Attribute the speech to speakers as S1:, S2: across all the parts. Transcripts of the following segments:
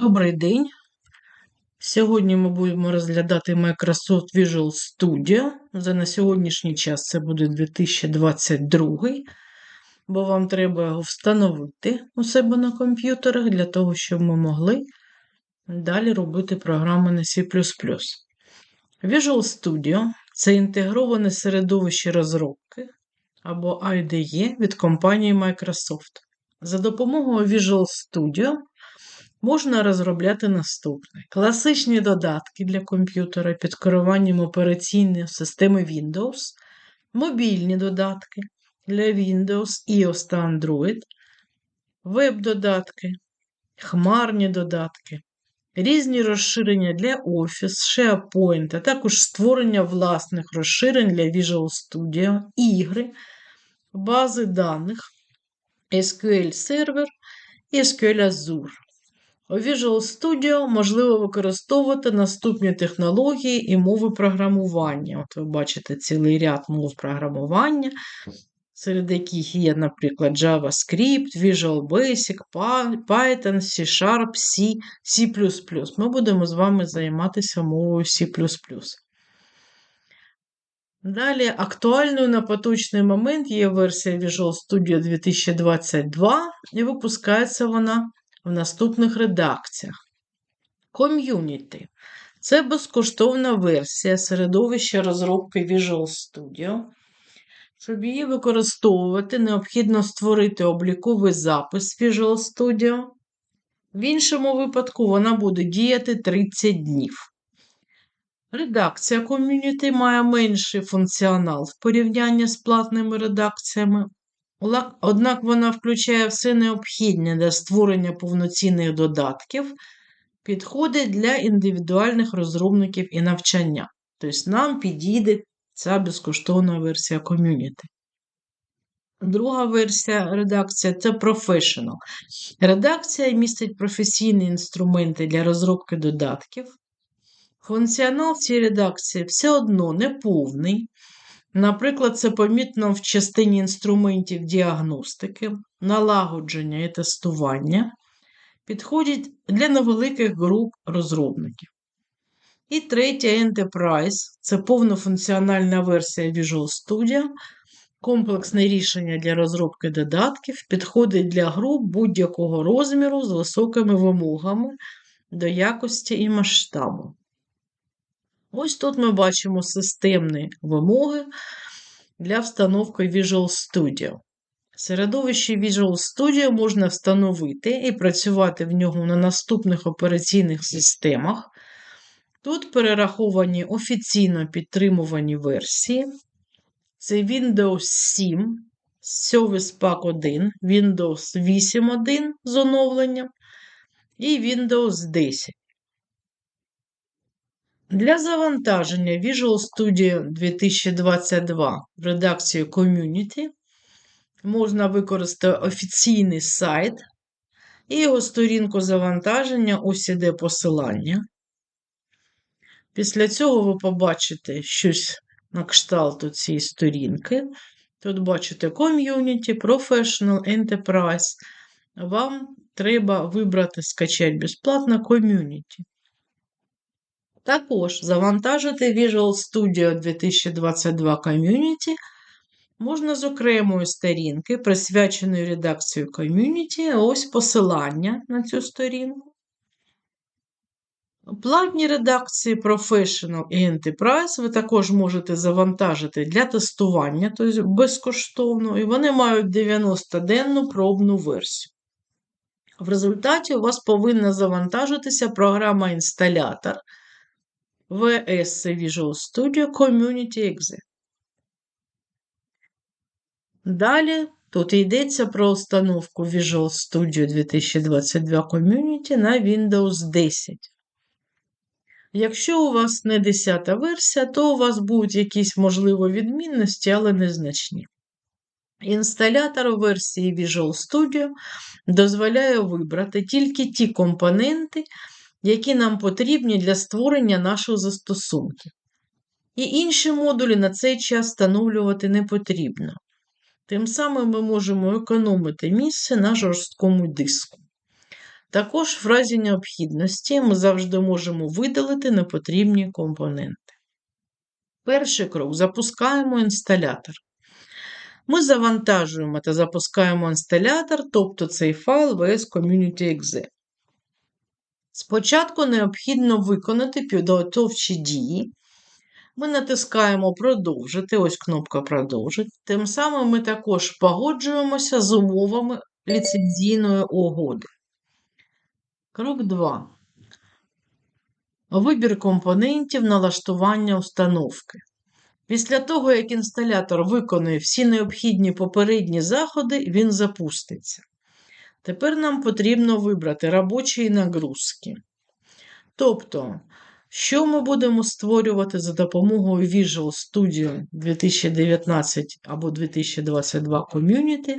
S1: Добрий день. Сьогодні ми будемо розглядати Microsoft Visual Studio. За на сьогоднішній час це буде 2022, бо вам треба його встановити у себе на комп'ютерах для того, щоб ми могли далі робити програми на C. Visual Studio це інтегроване середовище розробки або IDE від компанії Microsoft. За допомогою Visual Studio можна розробляти наступне: класичні додатки для комп'ютера під керуванням операційної системи Windows, мобільні додатки для Windows, iOS та Android, веб-додатки, хмарні додатки, різні розширення для Office, SharePoint, а також створення власних розширень для Visual Studio, ігри, бази даних, SQL Server SQL Azure. Visual Studio можливо використовувати наступні технології і мови програмування. От ви бачите цілий ряд мов програмування, серед яких є, наприклад, JavaScript, Visual Basic, Python, C-Sharp, C, C. Ми будемо з вами займатися мовою C. Далі, актуальною на поточний момент є версія Visual Studio 2022, і випускається вона в наступних редакціях. Ком'юніті це безкоштовна версія середовища розробки Visual Studio. Щоб її використовувати, необхідно створити обліковий запис Visual Studio. В іншому випадку вона буде діяти 30 днів. Редакція ком'юніті має менший функціонал в порівнянні з платними редакціями, Однак вона включає все необхідне для створення повноцінних додатків, підходить для індивідуальних розробників і навчання. Тобто нам підійде ця безкоштовна версія ком'юніті. Друга версія редакція це Professional. Редакція містить професійні інструменти для розробки додатків. Функціонал цієї редакції все одно не повний. Наприклад, це помітно в частині інструментів діагностики, налагодження і тестування, підходять для невеликих груп розробників. І третя Enterprise це повнофункціональна версія Visual Studio, комплексне рішення для розробки додатків, підходить для груп будь-якого розміру з високими вимогами до якості і масштабу. Ось тут ми бачимо системні вимоги для встановки Visual Studio. Середовище Visual Studio можна встановити і працювати в нього на наступних операційних системах. Тут перераховані офіційно підтримувані версії. Це Windows 7, Service Pack 1, Windows 8.1 з оновленням і Windows 10. Для завантаження Visual Studio 2022 в редакцію Community можна використати офіційний сайт і його сторінку завантаження ось іде посилання. Після цього ви побачите щось на кшталту цієї сторінки. Тут бачите Community, Professional, Enterprise. Вам треба вибрати скачати безплатно Community. Також завантажити Visual Studio 2022 Community можна з окремої сторінки, присвяченої редакції Community, ось посилання на цю сторінку. Платні редакції Professional і Enterprise ви також можете завантажити для тестування, тобто безкоштовно, і вони мають 90-денну пробну версію. В результаті у вас повинна завантажитися програма інсталятор. VS Visual Studio Community Exe. Далі тут йдеться про установку Visual Studio 2022 Community на Windows 10. Якщо у вас не 10 версія, то у вас будуть якісь можливо відмінності, але незначні. Інсталятор у версії Visual Studio дозволяє вибрати тільки ті компоненти, які нам потрібні для створення наших застосунків. І інші модулі на цей час встановлювати не потрібно. Тим самим ми можемо економити місце на жорсткому диску. Також в разі необхідності ми завжди можемо видалити непотрібні компоненти. Перший крок запускаємо інсталятор. Ми завантажуємо та запускаємо інсталятор, тобто цей файл VS Community.exe. Спочатку необхідно виконати підготовчі дії. Ми натискаємо Продовжити, ось кнопка Продовжити. Тим самим ми також погоджуємося з умовами ліцензійної угоди. Крок 2. Вибір компонентів налаштування установки. Після того, як інсталятор виконує всі необхідні попередні заходи, він запуститься. Тепер нам потрібно вибрати робочі нагрузки. Тобто, що ми будемо створювати за допомогою Visual Studio 2019 або 2022 Community,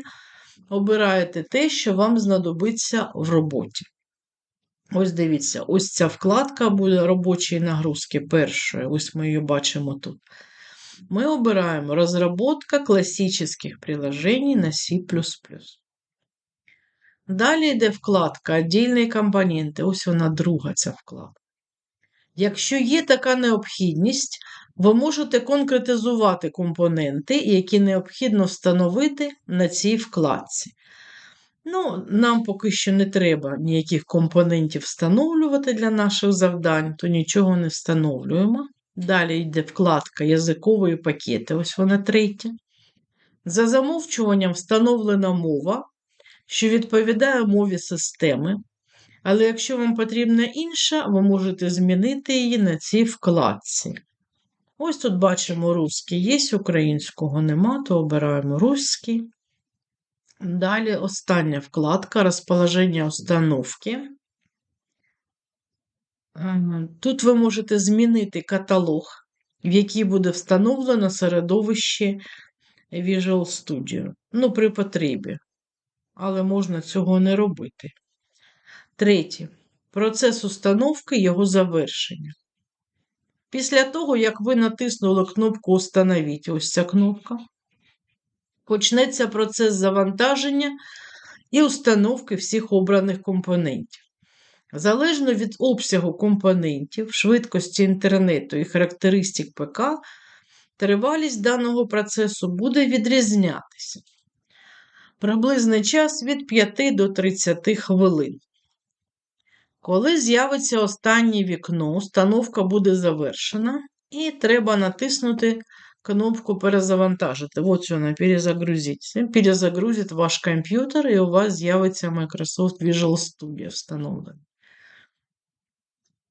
S1: обираєте те, що вам знадобиться в роботі. Ось дивіться, ось ця вкладка буде робочі нагрузки першої, ось ми її бачимо тут. Ми обираємо розробка класичних приложений на C. Далі йде вкладка «Отдільні компоненти. Ось вона друга ця вкладка. Якщо є така необхідність, ви можете конкретизувати компоненти, які необхідно встановити на цій вкладці. Ну, Нам поки що не треба ніяких компонентів встановлювати для наших завдань, то нічого не встановлюємо. Далі йде вкладка язикової пакети, ось вона третя. За замовчуванням встановлена мова, що відповідає мові системи. Але якщо вам потрібна інша, ви можете змінити її на цій вкладці. Ось тут бачимо русський є, українського нема, то обираємо русський. Далі остання вкладка розположення установки. Тут ви можете змінити каталог, в який буде встановлено середовище Visual Studio. Ну, при потребі. Але можна цього не робити. Третє. Процес установки його завершення. Після того, як ви натиснули кнопку Установіть, ось ця кнопка, почнеться процес завантаження і установки всіх обраних компонентів. Залежно від обсягу компонентів, швидкості інтернету і характеристик ПК, тривалість даного процесу буде відрізнятися. Приблизний час від 5 до 30 хвилин. Коли з'явиться останнє вікно, установка буде завершена, і треба натиснути кнопку перезавантажити. От вона перезагрузить. Перезагрузить ваш комп'ютер, і у вас з'явиться Microsoft Visual Studio встановлений.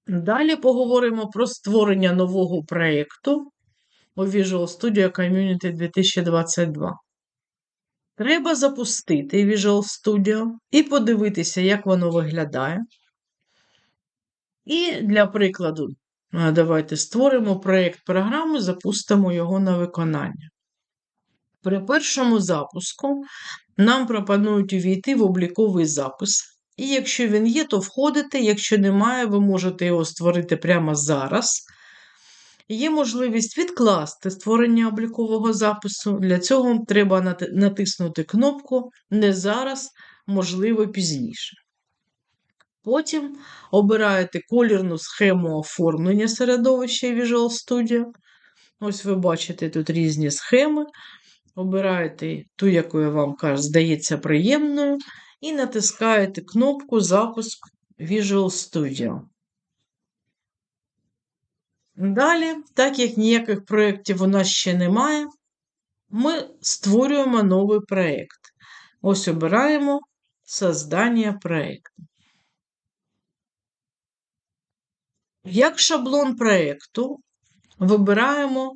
S1: Далі поговоримо про створення нового проєкту у Visual Studio Community 2022. Треба запустити Visual Studio і подивитися, як воно виглядає. І для прикладу, давайте створимо проєкт програми, запустимо його на виконання. При першому запуску нам пропонують увійти в обліковий запис. І якщо він є, то входите, якщо немає, ви можете його створити прямо зараз. Є можливість відкласти створення облікового запису. Для цього треба натиснути кнопку Не зараз, можливо, пізніше. Потім обираєте колірну схему оформлення середовища Visual Studio. Ось ви бачите тут різні схеми. Обираєте ту, яку вам кажу, здається приємною, і натискаєте кнопку Запуск Visual Studio. Далі, так як ніяких проєктів у нас ще немає, ми створюємо новий проєкт. Ось обираємо Создання проєкту. Як шаблон проєкту вибираємо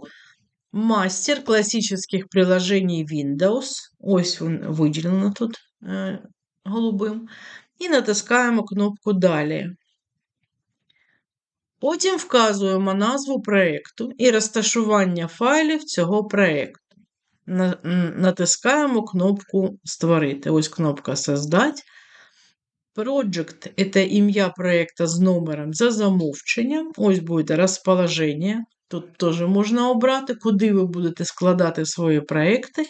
S1: мастер класичних приложень Windows. Ось він виділено тут е, голубим. І натискаємо кнопку Далі. Потім вказуємо назву проєкту і розташування файлів цього проєкту. Натискаємо кнопку Створити. Ось кнопка Создать. Project – це ім'я проєкту з номером за замовченням. Ось буде розположення. Тут теж можна обрати, куди ви будете складати свої проєкти.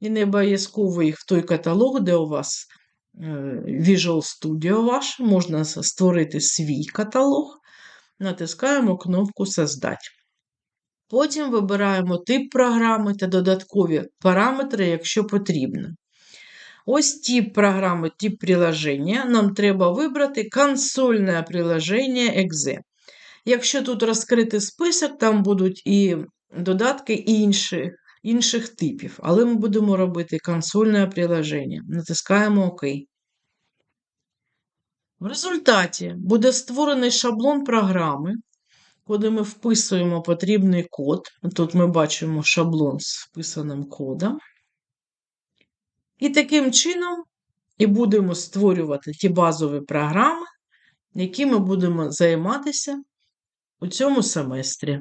S1: І не обов'язково їх в той каталог, де у вас Visual Studio ваш, можна створити свій каталог, натискаємо кнопку Создать. Потім вибираємо тип програми та додаткові параметри, якщо потрібно. Ось тип програми, тип приложення. Нам треба вибрати консольне приложення .exe. Якщо тут розкрити список, там будуть і додатки інші, інших типів. Але ми будемо робити консольне приложення. Натискаємо ОК. В результаті буде створений шаблон програми, куди ми вписуємо потрібний код. Тут ми бачимо шаблон з вписаним кодом. І таким чином і будемо створювати ті базові програми, які ми будемо займатися у цьому семестрі.